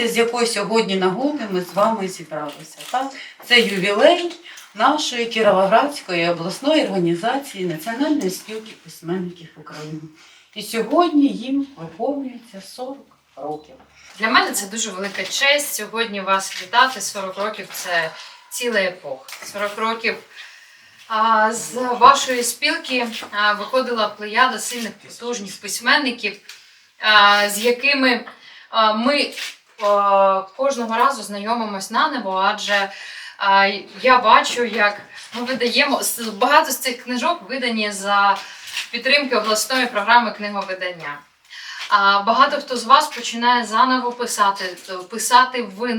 знаєте, з якої сьогодні нагоди ми з вами зібралися. Так? Це ювілей нашої Кіровоградської обласної організації Національної спілки письменників України. І сьогодні їм виповнюється 40 років. Для мене це дуже велика честь сьогодні вас вітати. 40 років це ціла епоха. 40 років а, з вашої спілки виходила плеяда сильних потужних письменників, з якими ми кожного разу знайомимось наново, адже я бачу, як ми видаємо багато з цих книжок видані за підтримки обласної програми книговидання. Багато хто з вас починає заново писати, писати в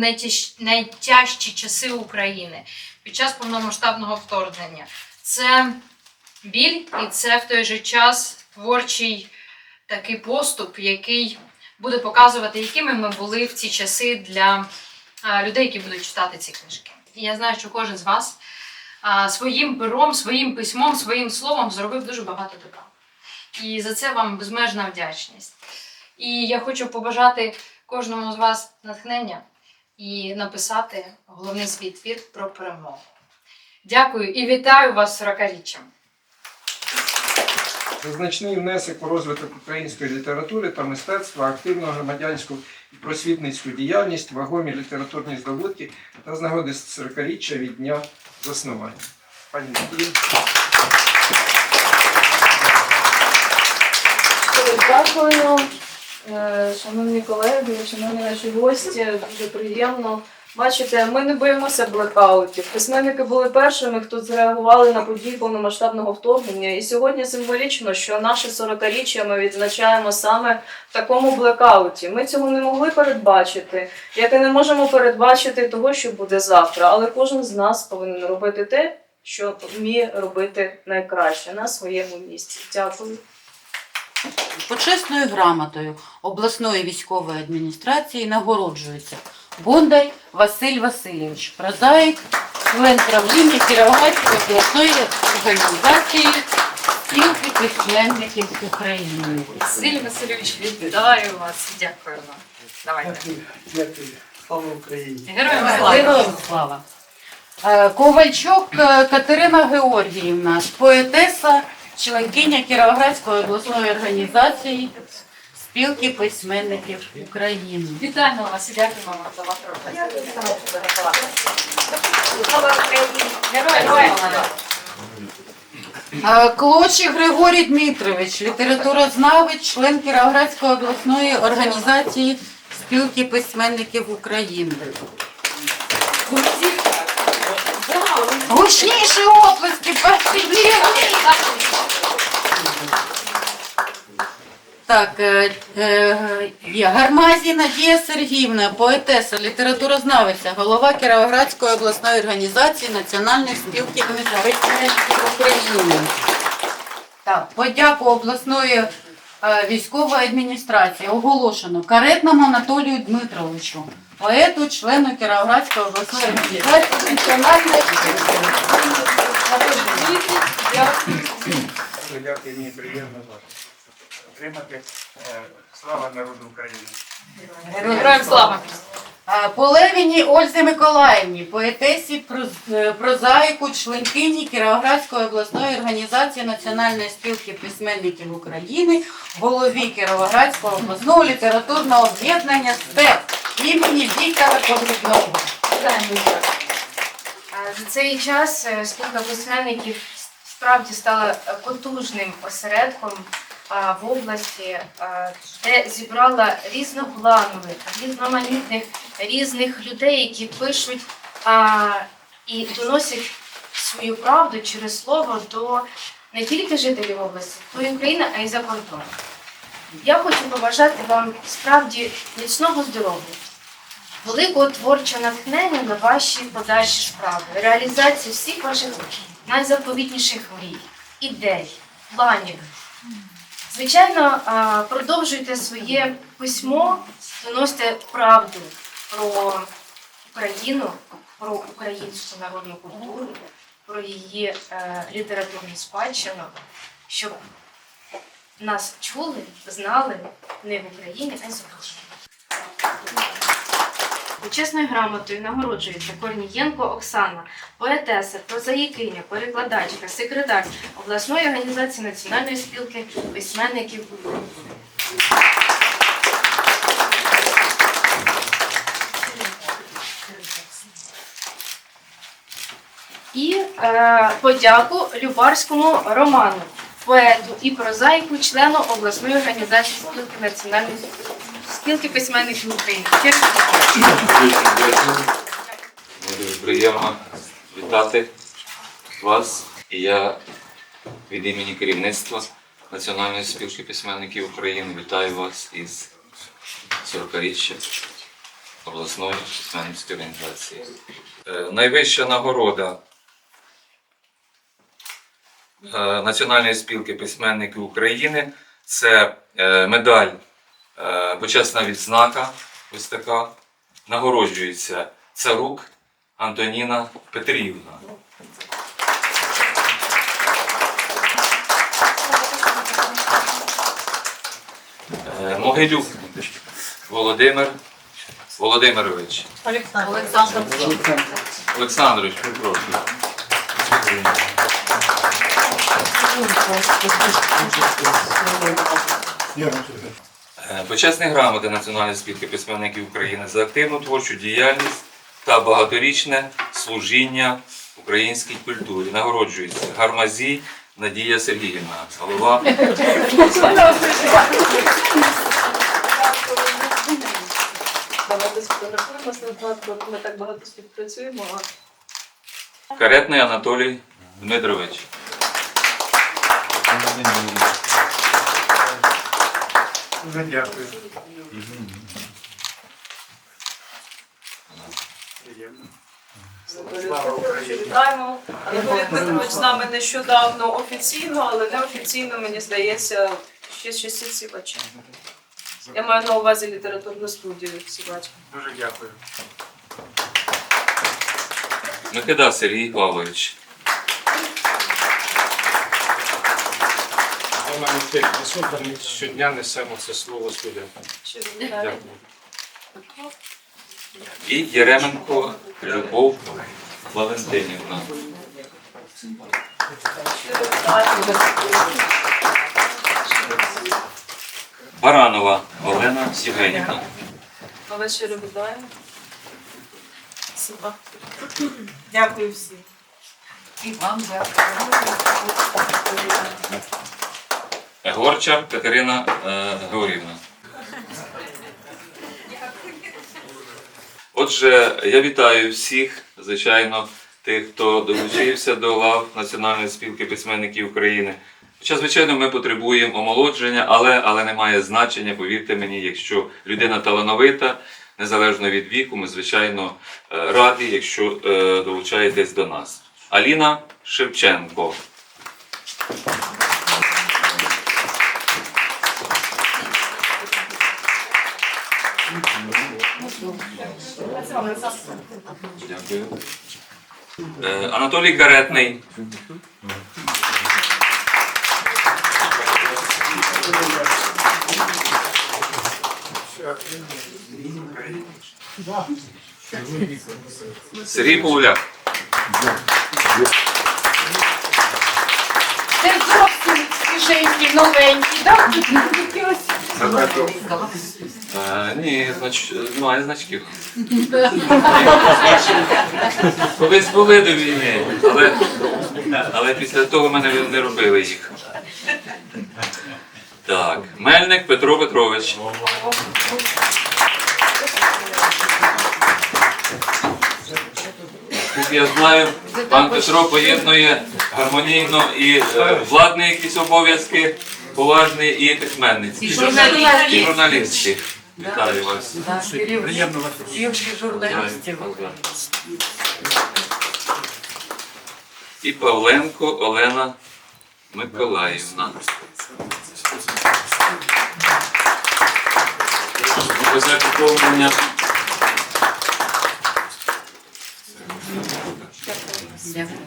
найтяжчі часи України під час повномасштабного вторгнення. Це біль, і це в той же час творчий такий поступ, який буде показувати, якими ми були в ці часи для людей, які будуть читати ці книжки. І я знаю, що кожен з вас своїм пером, своїм письмом, своїм словом зробив дуже багато добра. І за це вам безмежна вдячність. І я хочу побажати кожному з вас натхнення і написати головний свій твір про перемогу. Дякую і вітаю вас з 40-річчям. Значний внесок у розвиток української літератури та мистецтва, активну громадянську і просвітницьку діяльність, вагомі літературні здобутки та з нагоди 40-річчя від дня заснування. Пані. Дякую, Е, шановні колеги, шановні наші гості. Дуже приємно. Бачите, ми не боїмося блекаутів. Письменники були першими, хто зреагували на події повномасштабного вторгнення. І сьогодні символічно, що наше 40-річчя ми відзначаємо саме в такому блекауті. Ми цього не могли передбачити, як і не можемо передбачити того, що буде завтра. Але кожен з нас повинен робити те, що вміє робити найкраще на своєму місці. Дякую. Почесною грамотою обласної військової адміністрації нагороджується Бондар Василь Васильович, прозаїк, член правління Кіровоградської обласної організації спілки письменників України. Василь Васильович, вітаю вас. Дякую вам. Давайте. Дякую. Слава Україні! Героям слава! Героям слава! Е, Ковальчук е, Катерина Георгіївна, поетеса, членкиня Кіровоградської обласної організації спілки письменників України. Вітаємо вас і дякуємо вам за вашу роботу. Героям! Е, Клочі Григорій Дмитрович, літературознавець, член Кіровоградської обласної організації спілки письменників України. Гучніші оплески, спасибі! Так, е, е, є Гармазі Надія Сергіївна, поетеса, літературознавиця, голова Кіровоградської обласної організації Національної спілки письменників України. Так, подяку обласної е, військової адміністрації оголошено каретному Анатолію Дмитровичу, поету, члену Кіровоградської обласної організації Національної Дуже Дякую, мені приємно вас отримати. Е, Слава народу України! Героям слава! Полевіні Ользі Миколаївні, поетесі, е, прозаїку, членкині Кіровоградської обласної організації Національної спілки письменників України, голові Кіровоградського обласного літературного об'єднання СТЕП імені Віктора Погрібного. За цей час е, спілка письменників справді стала потужним осередком в області, де зібрала різнопланових, різноманітних різних людей, які пишуть і доносять свою правду через слово до не тільки жителів області, й України, а й за кордоном. Я хочу побажати вам справді міцного здоров'я великого творчого натхнення на ваші подальші справи, реалізацію всіх ваших найзаповітніших мрій, ідей, планів. Звичайно, продовжуйте своє письмо, доносите правду про Україну, про українську народну культуру, про її е, літературну спадщину, щоб нас чули, знали не в Україні, а й за. Почесною грамотою нагороджується Корнієнко Оксана, поетеса, прозаїкиня, перекладачка, секретар обласної організації Національної спілки письменників І е, подяку Любарському Роману, поету і прозаїку, члену обласної організації спілки національної спілки письменників України. Дуже приємно вітати вас. Я від імені керівництва Національної спілки письменників України вітаю вас із 40-річчя обласної письменницької організації. Е, Найвища нагорода е, Національної спілки письменників України це е, медаль почесна відзнака. Ось така нагороджується Царук Антоніна Петрівна. Е, Могилюк Володимир Володимирович. Олександр. Олександрович, перепрошую. Е, Почесні грамоти Національної спілки письменників України за активну творчу діяльність та багаторічне служіння українській культурі. Нагороджується Гармазій Надія Сергіївна, голова ми так багато співпрацюємо. Каретний Анатолій Дмитрович. Дуже дякую. Приємно. Слава Україні. Вітаємо. Анатолій Дмитрович з нами нещодавно офіційно, але неофіційно, мені здається, ще з часів Сівача. Я маю на увазі літературну студію Сівача. Дуже дякую. Микида Сергій Павлович. Ми маємо тих присутні, щодня несемо це слово студентам. Дякую. І Єременко Любов Валентинівна. Баранова Олена Євгенівна. Ми вас щиро вітаємо. Дякую всім. І вам дякую. Горчар Катерина е, Георгіївна. Отже, я вітаю всіх, звичайно, тих, хто долучився до лав Національної спілки письменників України. Хоча, звичайно, ми потребуємо омолодження, але, але немає значення, повірте мені, якщо людина талановита, незалежно від віку, ми, звичайно, е, раді, якщо е, долучаєтесь до нас. Аліна Шевченко. Дякую. Е, Анатолій Каретний. Сергій Павляк. Це зовсім свіженький, новенький, так? Е, ні, знач... немає значків. Колись були до війни, але, але після того мене не робили їх. Так, Мельник Петро Петрович. Як я знаю, пан Петро поєднує гармонійно і е, владні якісь обов'язки, поважні і письменницькі. І журналістські. І журналістські. Вітаю вас. Приємно вас. журналістів. І Павленко Олена Миколаївна. Ось це Дякую.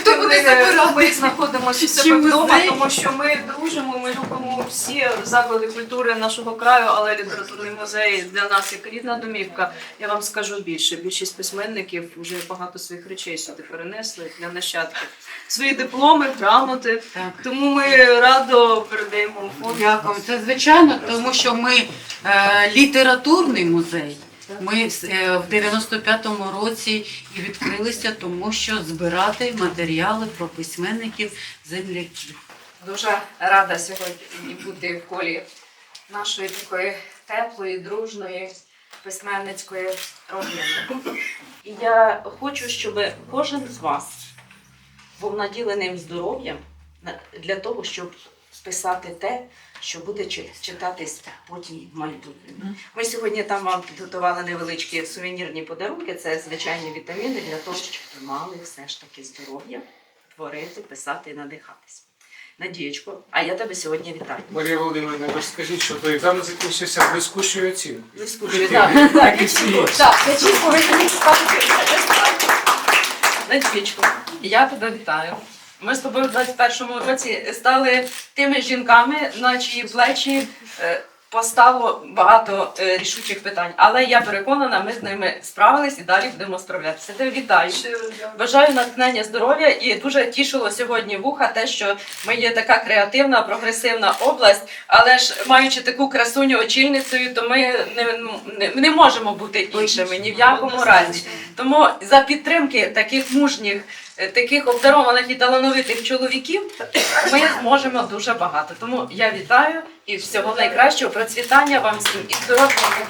Хто, буде забирати? Ми знаходимося в себе вдома, тому що ми дружимо, ми любимо всі заклади культури нашого краю, але літературний музей для нас як рідна домівка. Я вам скажу більше. Більшість письменників вже багато своїх речей сюди перенесли для нащадків. Свої дипломи, грамоти. Тому ми радо передаємо фонд. Дякую. Це звичайно, тому що ми е, літературний музей. Ми е, в 95-му році і відкрилися, тому що збирати матеріали про письменників земляків. Дуже рада сьогодні бути в колі нашої такої теплої, дружної, письменницької родини. Я хочу, щоб кожен з вас був наділеним здоров'ям для того, щоб писати те, що буде читатись потім в майбутньому. Ми сьогодні там вам підготували невеличкі сувенірні подарунки. Це звичайні вітаміни для того, щоб ви мали все ж таки здоров'я творити, писати і надихатись. Надієчко, а я тебе сьогодні вітаю. Марія Володимирівна, ви скажіть, що той екзамен закінчився блискучою оцінкою. Ви скучили. Так, так, Всі. так, Качі повинні спати. Надічко, я тебе вітаю. Ми з тобою в 21-му році стали тими жінками, на чиї плечі е, поставило багато е, рішучих питань. Але я переконана, ми з ними справились і далі будемо справлятися. Тебе вітаю. Бажаю натхнення здоров'я і дуже тішило сьогодні вуха те, що ми є така креативна, прогресивна область, але ж маючи таку красуню очільницею, то ми не, не, не можемо бути іншими ні в якому разі. Тому за підтримки таких мужніх, таких обдарованих і талановитих чоловіків ми зможемо дуже багато. Тому я вітаю і всього найкращого, процвітання вам всім і здоров'я.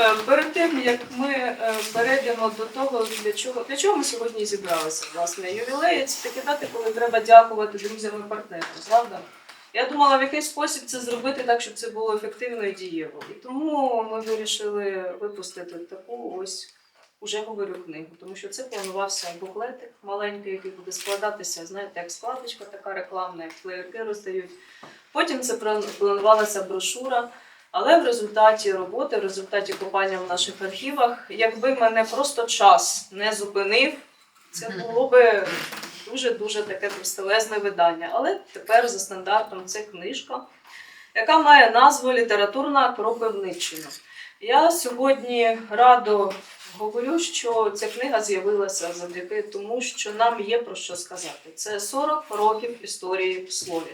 Е, Перед тим як ми е, перейдемо до того, для чого для чого ми сьогодні зібралися, власне, ювілей це такі дати, коли треба дякувати друзям і партнерам, правда? Я думала, в який спосіб це зробити так, щоб це було ефективно і дієво. І тому ми вирішили випустити таку ось уже говорю книгу, тому що це планувався буклетик маленький, який буде складатися, знаєте, як складочка така рекламна, як флеєрки роздають. Потім це планувалася брошура. Але в результаті роботи, в результаті копання в наших архівах, якби мене просто час не зупинив, це було би дуже-дуже таке товстелезне видання. Але тепер за стандартом це книжка, яка має назву Літературна кропивниччина. Я сьогодні радо говорю, що ця книга з'явилася завдяки тому, що нам є про що сказати. Це 40 років історії в слові.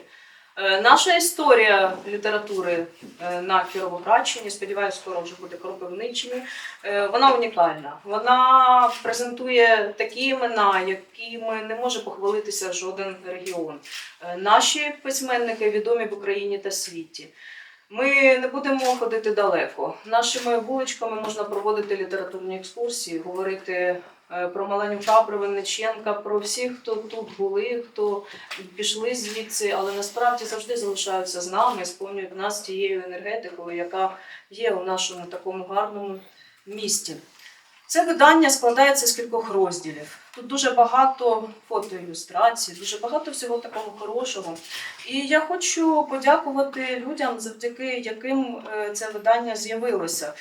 Е, Наша історія літератури е, на Кіровоградщині, сподіваюся, скоро вже буде Кропивниччині, е, вона унікальна. Вона презентує такі імена, якими не може похвалитися жоден регіон. Наші письменники відомі в Україні та світі. Ми не будемо ходити далеко. Нашими вуличками можна проводити літературні екскурсії, говорити е, про Маленюка, про Винниченка, про всіх, хто тут були, хто пішли звідси, але насправді завжди залишаються з нами, сповнюють нас тією енергетикою, яка є у нашому такому гарному місті. Це видання складається з кількох розділів. Тут дуже багато фотоілюстрацій, дуже багато всього такого хорошого. І я хочу подякувати людям, завдяки яким е, це видання з'явилося.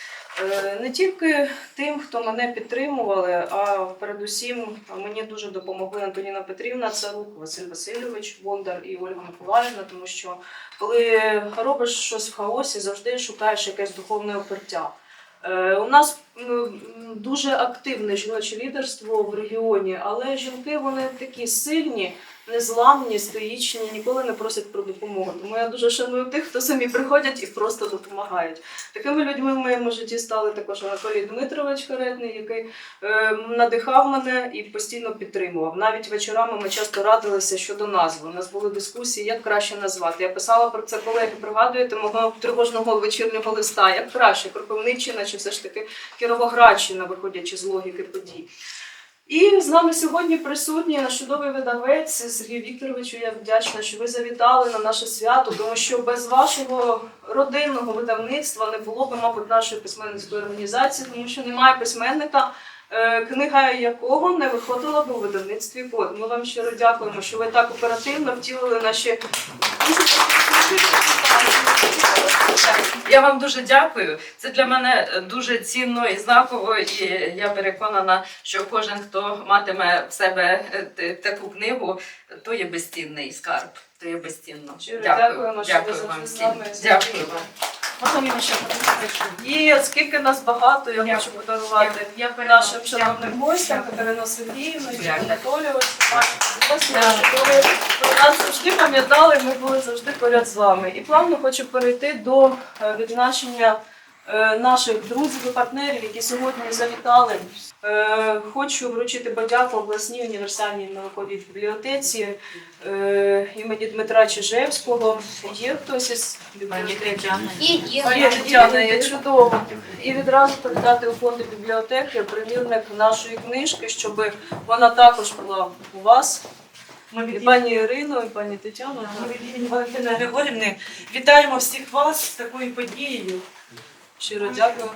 Е, Не тільки тим, хто мене підтримували, а передусім мені дуже допомогли Антоніна Петрівна Царук, Василь Васильович Бондар і Ольга Миколаївна, тому що коли робиш щось в хаосі, завжди шукаєш якесь духовне опертя. Е, У нас дуже активне жіноче лідерство в регіоні, але жінки вони такі сильні, незламні, стоїчні, ніколи не просять про допомогу. Тому я дуже шаную тих, хто самі приходять і просто допомагають. Такими людьми в моєму житті стали також Анатолій Дмитрович Каретний, який е, надихав мене і постійно підтримував. Навіть вечорами ми часто радилися щодо назви. У нас були дискусії, як краще назвати. Я писала про це колеги, пригадуєте мого тривожного вечірнього листа. Як краще, Кропивниччина чи все ж таки Кіровоградщина, виходячи з логіки подій. І з нами сьогодні присутній наш чудовий видавець Сергій Вікторовичу. Я вдячна, що ви завітали на наше свято, тому що без вашого родинного видавництва не було б, мабуть, нашої письменницької організації, тому що немає письменника, е, книга якого не виходила б у видавництві код. Ми вам щиро дякуємо, що ви так оперативно втілили наші Я вам дуже дякую. Це для мене дуже цінно і знаково. І я переконана, що кожен, хто матиме в себе е, таку книгу, то є безцінний скарб. То є безцінно. Дякую. дякуємо, що Дякую ви вам всім. Дякую вам. Мені ще І оскільки нас багато, я хочу подарувати нашим шановним гостям Катерину Сергіївну, Анатолію. Про нас завжди пам'ятали, ми були завжди поряд з вами. І плавно хочу перейти до е, відзначення наших друзів і партнерів, які сьогодні завітали. Е, Хочу вручити подяку обласній універсальній науковій бібліотеці е, імені Дмитра Чижевського. Є хтось із Тетяна, є чудово. І відразу передати у фонди бібліотеки примірник нашої книжки, щоб вона також була у вас. І пані Ірино, і пані Тетяно. Валентина Григорівни, вітаємо всіх вас з такою подією. Щиро дякую.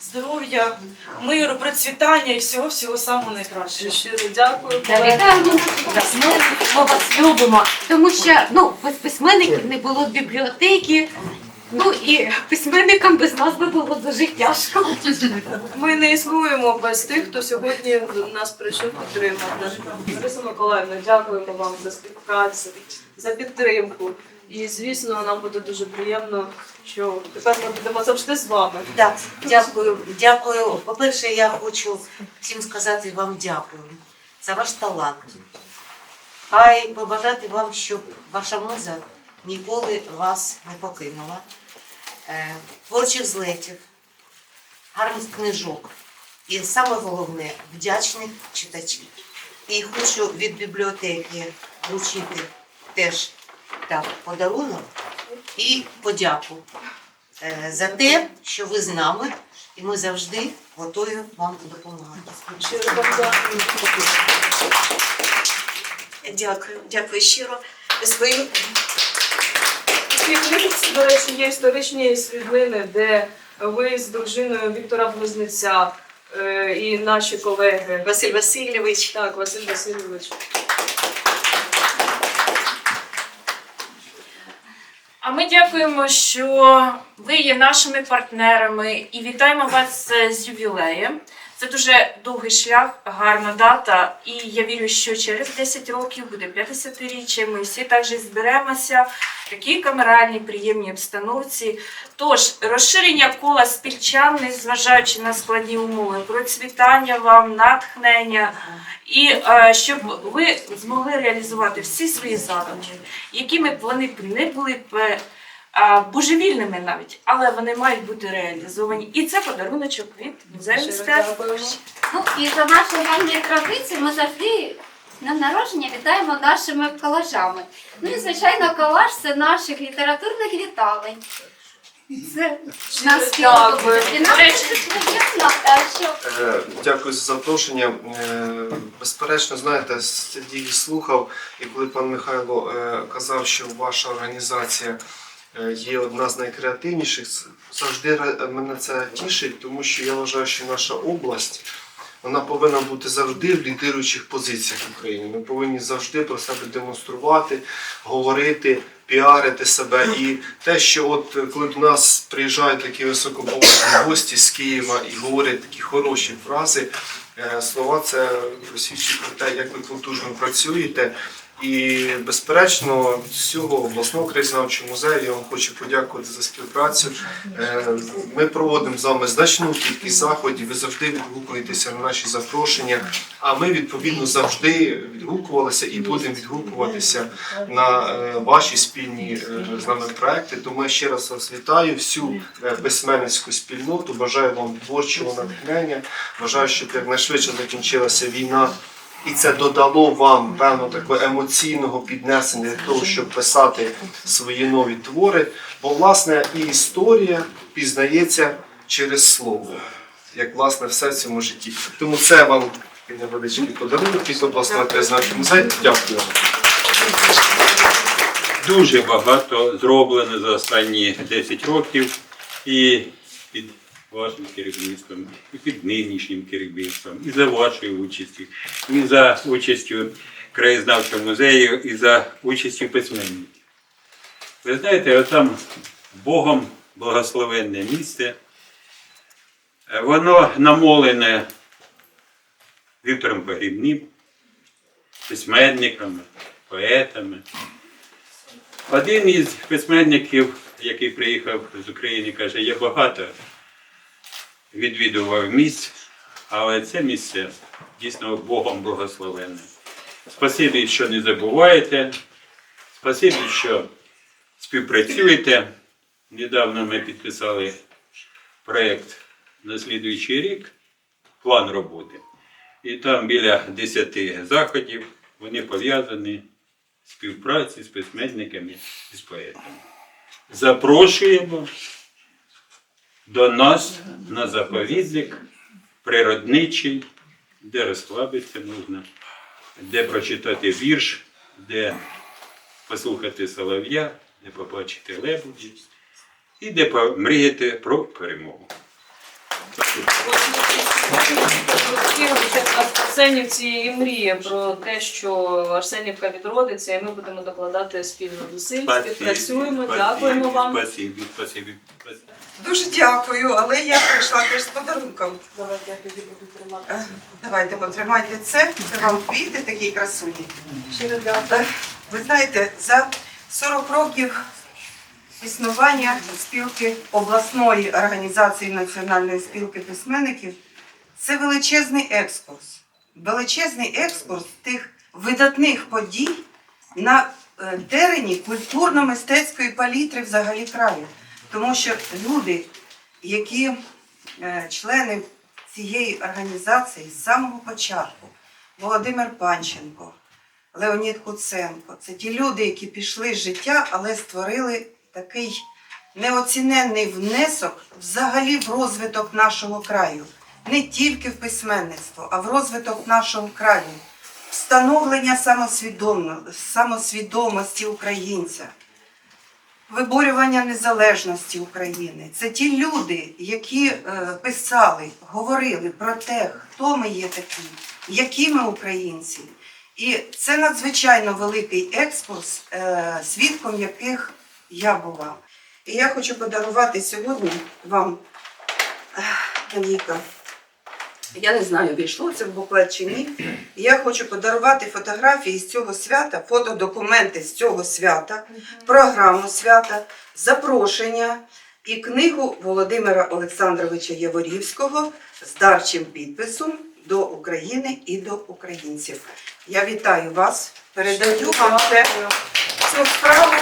Здоров'я, миру, процвітання і всього всього самого найкращого. Щиро дякую. Та Вітаємо. Ми, ми вас любимо, тому що ну, без письменників не було б бібліотеки. Ну і письменникам без нас би було дуже тяжко. Ми не існуємо без тих, хто сьогодні нас прийшов підтримати. Лариса Миколаївна, дякуємо вам за співпрацю, за підтримку. І звісно, нам буде дуже приємно, що тепер ми будемо завжди з вами. Так, дякую, дякую. По-перше, я хочу всім сказати вам дякую за ваш талант. А й побажати вам, щоб ваша муза ніколи вас не покинула. Е, Творчих злетів, гарних книжок і саме головне вдячних читачів. І хочу від бібліотеки вручити теж так, подарунок і подяку е, за те, що ви з нами, і ми завжди готові вам допомагати. Дякую. Дякую, дякую щиро. Книжці, до речі, є історичні світлини, де ви з дружиною Віктора Близнеця е, і наші колеги. Василь Васильович. Так, Василь Васильович. А ми дякуємо, що ви є нашими партнерами і вітаємо вас з ювілеєм. Це дуже довгий шлях, гарна дата. І я вірю, що через 10 років буде 50-річчя. Ми всі також зберемося в такій камеральній, приємній обстановці. Тож розширення кола спільчан, незважаючи на складні умови, процвітання вам, натхнення. І е, щоб ви змогли реалізувати всі свої задумки, якими б вони не були е, божевільними навіть, але вони мають бути реалізовані. І це подаруночок від музею Ну і за наші ранні традиції ми завжди днем народження вітаємо нашими колажами. Ну і звичайно, колаж це наших літературних віталень. Це нас дякую. І нам дуже приємно, е, що Е, Дякую за запрошення. Е, Безперечно, знаєте, сидів і слухав, і коли пан Михайло е, казав, що ваша організація є одна з найкреативніших, завжди мене це тішить, тому що я вважаю, що наша область вона повинна бути завжди в лідируючих позиціях в Україні. Ми повинні завжди про себе демонструвати, говорити, піарити себе. І те, що от е, коли до нас приїжджають такі високоповажні гості з Києва і говорять такі хороші фрази, е, слова це свідчить про те, як ви потужно працюєте. І безперечно, цього обласного краєзнавчого музею я вам хочу подякувати за співпрацю. Е, Ми проводимо з вами значну кількість заходів. Ви завжди відгукуєтеся на наші запрошення. А ми відповідно завжди відгукувалися і будемо відгукуватися на е, ваші спільні е, з нами проекти. Тому я ще раз вас вітаю всю письменницьку спільноту. Бажаю вам творчого натхнення. Бажаю, щоб якнайшвидше закінчилася війна. І це додало вам певно такого емоційного піднесення для того, щоб писати свої нові твори. Бо власне і історія пізнається через слово, як власне все в цьому житті. Тому це вам невеличкий подарунок від обласного краєзнавчого музею. Дякую. Дуже багато зроблено за останні 10 років і вашим керівництвом, і під нинішнім керівництвом, і за вашою участю, і за участю краєзнавчого музею, і за участю письменників. Ви знаєте, отам Богом благословенне місце. Воно намолене Віктором Погрібним, письменниками, поетами. Один із письменників, який приїхав з України, каже, я багато відвідував місць, але це місце дійсно Богом благословенне. Спасибі, що не забуваєте. Спасибі, що співпрацюєте. Недавно ми підписали проєкт на слідуючий рік, план роботи. І там біля 10 заходів вони пов'язані співпраці з письменниками і з поетами. Запрошуємо до нас на заповідник природничий, де розслабитися можна, де прочитати вірш, де послухати солов'я, де побачити лебеді і де помріяти про перемогу. Арсенівці і мріє про те, що Арсенівка відродиться, і ми будемо докладати спільно зусиль, співпрацюємо. Дякуємо вам. Спасибі, спасибі, спасибі. Дуже дякую, але я прийшла теж з подарунком. Давайте я тоді буду тримати. Е, Давайте потримайте це. Це вам квіти такі красуні. Щиро дякую. Е, Ви знаєте, за 40 років існування спілки обласної організації Національної спілки письменників це величезний екскурс. Величезний екскурс тих видатних подій на е, терені культурно-мистецької палітри взагалі краю. Тому що люди, які е, члени цієї організації з самого початку, Володимир Панченко, Леонід Куценко, це ті люди, які пішли з життя, але створили такий неоціненний внесок взагалі в розвиток нашого краю. Не тільки в письменництво, а в розвиток нашого краю, встановлення самосвідомості українця виборювання незалежності України. Це ті люди, які е, писали, говорили про те, хто ми є такі, які ми українці. І це надзвичайно великий екскурс, е, свідком яких я була. І я хочу подарувати сьогодні вам, Надійка, я не знаю, війшло це в буклет чи ні. Я хочу подарувати фотографії з цього свята, фотодокументи з цього свята, програму свята, запрошення і книгу Володимира Олександровича Яворівського з дарчим підписом до України і до українців. Я вітаю вас, передаю вам це, цю справу.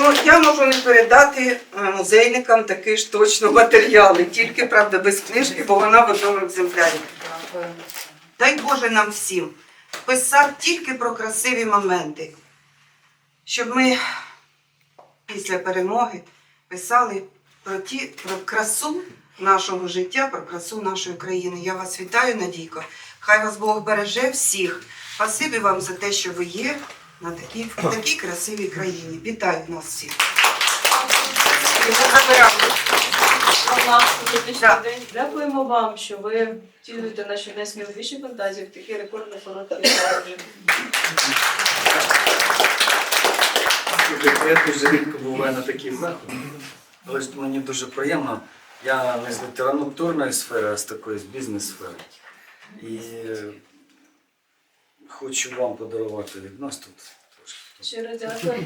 Ну, я можу не передати е, музейникам такі ж точно матеріали, тільки правда без книжки, бо вона в одному екземплярі. Дай Боже нам всім писав тільки про красиві моменти, щоб ми після перемоги писали про ті про красу нашого життя, про красу нашої країни. Я вас вітаю, Надійко. Хай вас Бог береже всіх. Спасибі вам за те, що ви є на такій, в такій красивій країні. Вітаю нас всіх. День. Дякуємо вам, що ви втілюєте наші найсміливіші фантазії в такі рекордно короткі строки. Я дуже рідко буваю на таких заходах, але ж мені дуже приємно. Я не з літературної сфери, а з такої з бізнес-сфери. І хочу вам подарувати від нас тут. Щиро дякую.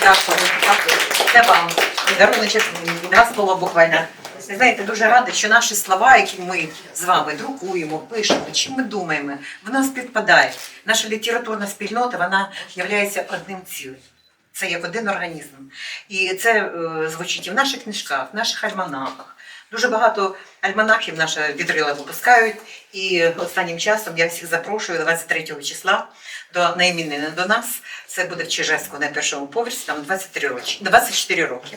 Дякую, дякую. Це вам. Даруночок два слова буквально. Ви знаєте, дуже рада, що наші слова, які ми з вами друкуємо, пишемо, чим ми думаємо, воно співпадає. Наша літературна спільнота вона є одним цілим. Це як один організм. І це е, звучить і в наших книжках, в наших альманахах. Дуже багато альманахів наша відрила випускають. І останнім часом я всіх запрошую 23 числа до на до нас. Це буде в Чижевську на першому поверсі, там 23 роки, 24 роки.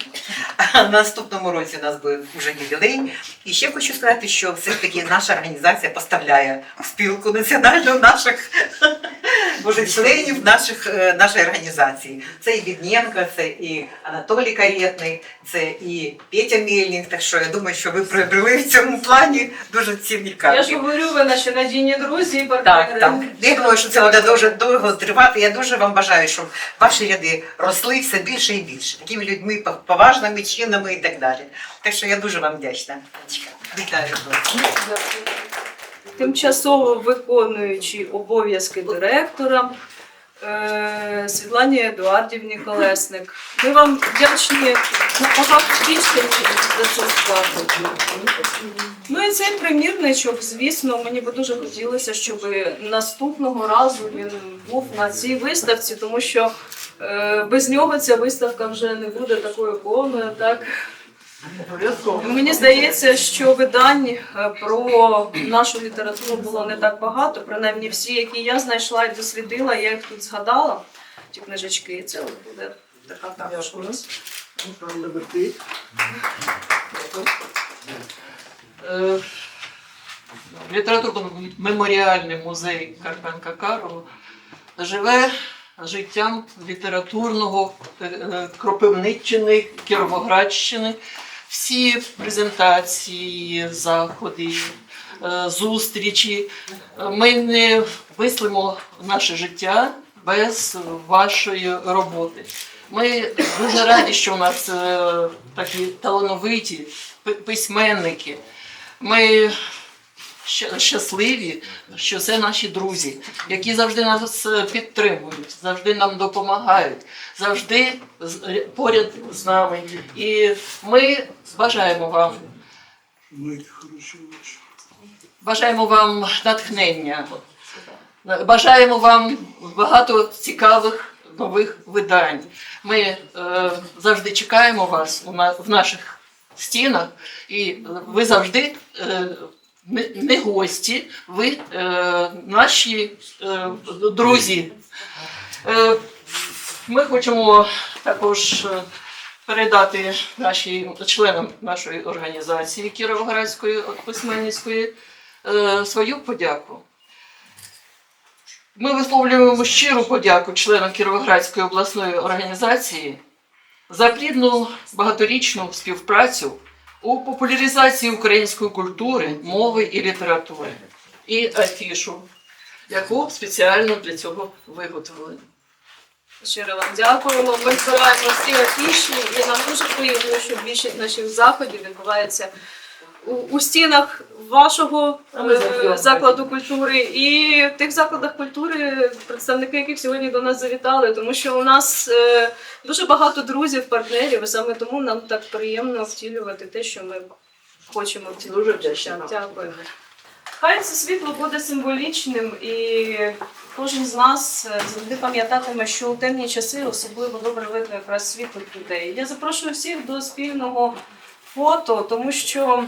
А на наступному році у нас буде вже ювілей. І ще хочу сказати, що все ж таки наша організація поставляє в спілку національну наших Боже, членів наших, е, нашої організації. Це і Біднєнко, це і Анатолій Каретний, це і Петя Мельник. Так що я думаю, що ви приобрели в цьому плані дуже цінні Я ж говорю, ви наші надійні друзі і Так, партнери. так. Я думаю, що це буде дуже довго тривати. Я дуже вам бажаю, щоб ваші ряди росли все більше і більше. Такими людьми поважними, чинними і так далі. Так що я дуже вам вдячна. Вітаю вас. Тимчасово виконуючий обов'язки директора Світлані Едуардівні Колесник. Ми вам вдячні ніж за цю сплату. Ну і цей примірничок, звісно, мені би дуже хотілося, щоб наступного разу він був на цій виставці, тому що е, без нього ця виставка вже не буде такою повною. Так? Мені здається, що видань е, про нашу літературу було не так багато, принаймні всі, які я знайшла і дослідила, я їх тут згадала, ті книжечки, і це буде така також у нас. Е, Літературно-меморіальний музей Карпенка Карого живе життям літературного е, Кропивниччини, Кіровоградщини. Всі презентації, заходи, е, зустрічі. Ми не вислимо наше життя без вашої роботи. Ми дуже раді, що у нас е, такі талановиті письменники. Ми щасливі, що це наші друзі, які завжди нас е, підтримують, завжди нам допомагають, завжди поряд з нами. І ми бажаємо вам. Бажаємо вам натхнення, бажаємо вам багато цікавих нових видань. Ми е, завжди чекаємо вас у на, в наших стінах, і ви завжди е, не, гості, ви е, наші е, друзі. Е, ми хочемо також е, передати наші, членам нашої організації Кіровоградської письменницької е, свою подяку. Ми висловлюємо щиру подяку членам Кіровоградської обласної організації за плідну багаторічну співпрацю у популяризації української культури, мови і літератури і афішу, яку спеціально для цього виготовили. Щиро вам дякуємо. Ми збираємо всі афіші, і нам дуже приємно, що більшість наших заходів відбувається у, у стінах вашого е, закладу культури і в тих закладах культури, представники яких сьогодні до нас завітали, тому що у нас е, дуже багато друзів, партнерів, і саме тому нам так приємно втілювати те, що ми хочемо втілювати. Дуже вдячна. Дякую. Хай це світло буде символічним, і кожен з нас е, завжди пам'ятатиме, що у темні часи особливо добре видно якраз світлих людей. Я запрошую всіх до спільного фото, тому що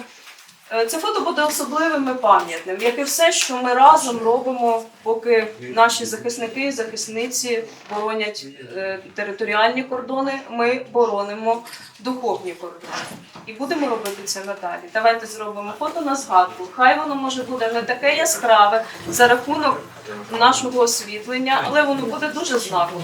це фото буде особливим і пам'ятним, як і все, що ми разом робимо, поки наші захисники і захисниці боронять е, територіальні кордони. Ми боронимо духовні кордони. І будемо робити це надалі. Давайте зробимо фото на згадку. Хай воно може буде не таке яскраве за рахунок нашого освітлення, але воно буде дуже знаковим.